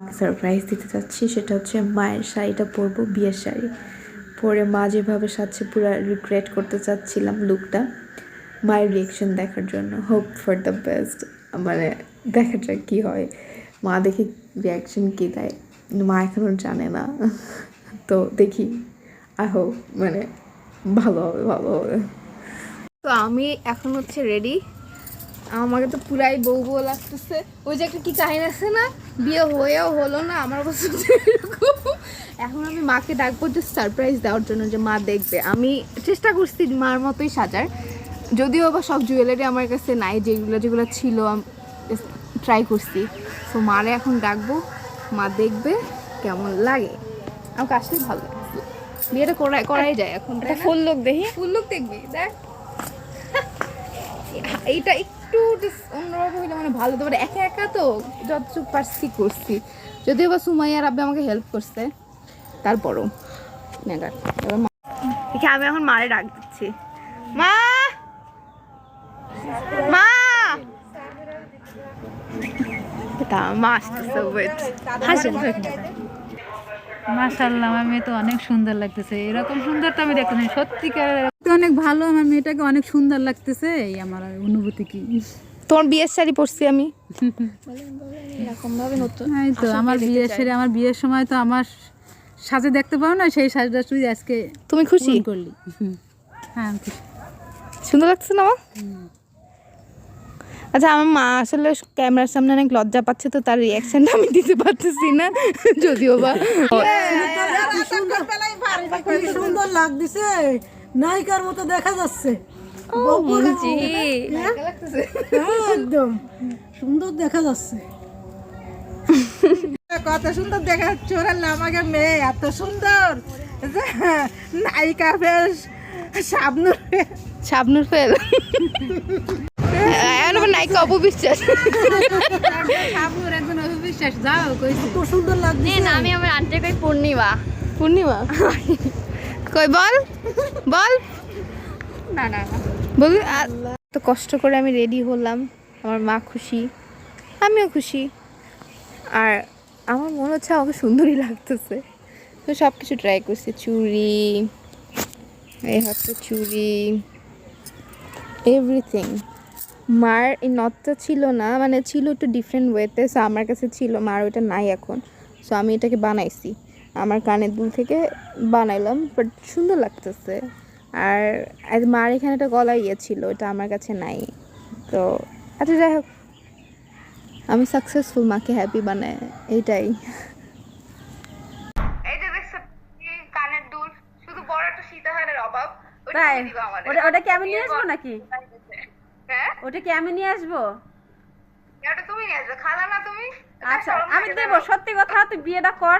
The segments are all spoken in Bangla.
সারপ্রাইজ দিতে চাচ্ছি, সেটা হচ্ছে মায়ের শাড়িটা পরবো, বিয়ের শাড়ি। পরে মা যেভাবে সাজছে, পুরো রিক্রিয়েট করতে চাচ্ছিলাম লুকটা মায়ের রিয়েকশন দেখার জন্য। হোপ ফর দ্য বেস্ট মানে দেখা যাক কী হয়। মা দেখি রিয়াকশন কী দেয়। মা এখনও জানে না। তো দেখি। আই হোপ মানে ভালো হবে ভালো হবে। তো আমি এখন হচ্ছে রেডি আমাকে তো পুরাই বউ বউ লাগতেছে। ওই যে একটা কি কাহিনী আছে না? বিয়ে হয়েও হলো না আমার অবস্থা এখন আমি মাকে ডাকবো যে সারপ্রাইজ দেওয়ার জন্য যে মা দেখবে। আমি চেষ্টা করছি মার মতোই সাজার। যদিও বা সব জুয়েলারি আমার কাছে নাই যেগুলো যেগুলো ছিল ট্রাই করছি। তো মারে এখন ডাকবো মা দেখবে কেমন লাগে। আমাকে আসলেই ভালো লাগে বিয়েটা করাই করাই যায় এখন ফুল লোক দেখি। ফুল লুক দেখবি দেখ। এইটা একটু অন্যরকম হইলে মানে ভালো তো একা একা তো যতটুকু পারছি করছি। যদিও বা সুমাইয়ার আব্বে আমাকে হেল্প করছে তারপরও নেগার। এবার আমি এখন মারে ডাক দিচ্ছি। মা! মা! তা মা আসতেছে ওয়েট হাসেন মাশাল্লাহ আমার মেয়ে তো অনেক সুন্দর লাগতেছে। এরকম সুন্দর তো আমি দেখতেছি সত্যিকার অনেক ভালো আমার মেয়েটাকে অনেক সুন্দর লাগতেছে এই আমার অনুভূতি কি? তোমার বিয়ের শাড়ি পরছি আমি। এরকম নতুন এই তো আমার বিয়ের শাড়ি আমার বিয়ের সময় তো আমার সাজে দেখতে পাও না সেই সাজটা তুই আজকে তুমি খুশি? করলি। হ্যাঁ আমি খুশি। সুন্দর লাগছে না আচ্ছা আমার মা আসলে ক্যামেরার সামনে অনেক লজ্জা পাচ্ছে তো তার রিয়াকশনটা আমি দিতে পারতেছি না যদিও বা। সুন্দর লাগতেছে। নায়িকার মতো দেখা যাচ্ছে। জি হ্যাঁ, একদম। সুন্দর দেখা যাচ্ছে। কত সুন্দর দেখা যাচ্ছে ওরা আমাকে মেয়ে এত সুন্দর। নায়িকা বেশ সাবনুর শাবনুর ফেল। নায়িকা অপবিশ্বাস। একজন যাও সুন্দর লাগছে না আমি আমার আন্টি কই পূর্ণিমা। পূর্ণিমা? কই বল। বল। না না বল। তো কষ্ট করে আমি রেডি হলাম। আমার মা খুশি আমিও খুশি। আর আমার মনে হচ্ছে আমাকে সুন্দরই লাগতেছে। তো সব কিছু ট্রাই করছি। চুড়ি এই হচ্ছে চুড়ি এভরিথিং মার এই নথটা ছিল না মানে ছিল একটু ডিফারেন্ট ওয়েতে সো আমার কাছে ছিল মার ওইটা নাই এখন। সো আমি এটাকে বানাইছি। আমার কানের দুল থেকে বানাইলাম বাট সুন্দর লাগতেছে। আর মার এখানে একটা গলা ইয়ে ছিল ওটা আমার কাছে নাই। তো আচ্ছা যাই হোক। আমি সাকসেসফুল মাকে হ্যাপি বানায় এইটাই। এই যে দেখছ কানের দুল শুধু বড় একটা অভাব তাই? ওটা ওটা কি আমি নিয়ে আসব নাকি? হ্যাঁ? ওটা কি আমি নিয়ে আসব? এটা তুমি নিয়ে আসবে খালা না তুমি? আচ্ছা আমি দেবো সত্যি কথা তুই বিয়েটা কর।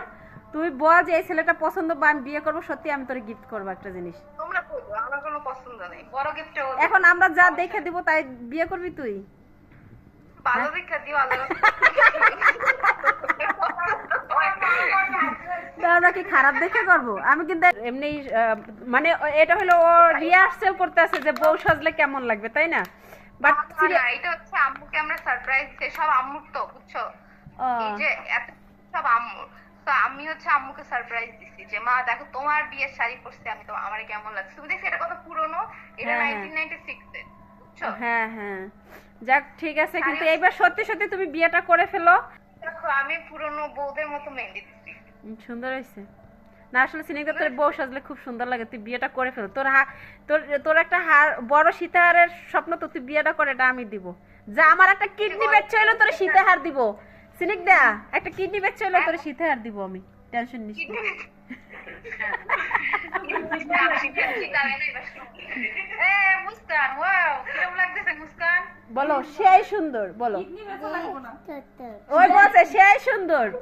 তুই বল যে এই ছেলেটা পছন্দ বা আমি বিয়ে করব সত্যি আমি তোর গিফট করব একটা জিনিস। তোমরা করবে আমার কোনো পছন্দ নেই। বড় গিফটে এখন আমরা যা দেখে দিব তাই বিয়ে করবি তুই? ভালো দেখা দিও আলাদা তা আমরা কি খারাপ দেখে করব? আমি কিন্তু এমনি মানে এটা হলো ও রিহার্সেল করতে আছে যে বউ সাজলে কেমন লাগবে তাই না? বাট এটা হচ্ছে আম্মুকে আমরা সারপ্রাইজ দিতে সব আম্মুর তো বুঝছ? এই যে এত সব আম্মুর। তো আমি হচ্ছে আম্মুকে সারপ্রাইজ দিছি যে মা দেখো তোমার বিয়ের শাড়ি পরছি আমি তো আমার কেমন লাগছে? তুমি দেখছি এটা কত পুরনো এটা হ্যাঁ, হ্যাঁ। নাইনটিন নাইনটি সিক্সে বুঝছ? হ্যাঁ হ্যাঁ। যাক ঠিক আছে কিন্তু এইবার সত্যি সত্যি তুমি বিয়েটা করে ফেলো। দেখো আমি পুরনো বউদের মতো মেহেন্দি সুন্দর হয়েছে। না আসলে সিনেমা তোর বউ সাজলে খুব সুন্দর লাগে তুই বিয়েটা করে ফেল। তোর হা তোর তোর একটা হার বড় সীতাহারের স্বপ্ন তো তুই বিয়েটা করে এটা আমি দিব। যা আমার একটা কিডনি বেচছে হইল তোর সীতাহার দিব। সিনিক দা একটা কিডনি বেচছে হইল তোর সীতাহার দিব আমি। টেনশন নিস না। এ মুস্কান ওয়াও কীরকম লাগতেছে মুস্কান? বলো সেই সুন্দর বলো। ওই বলছে সেই সুন্দর।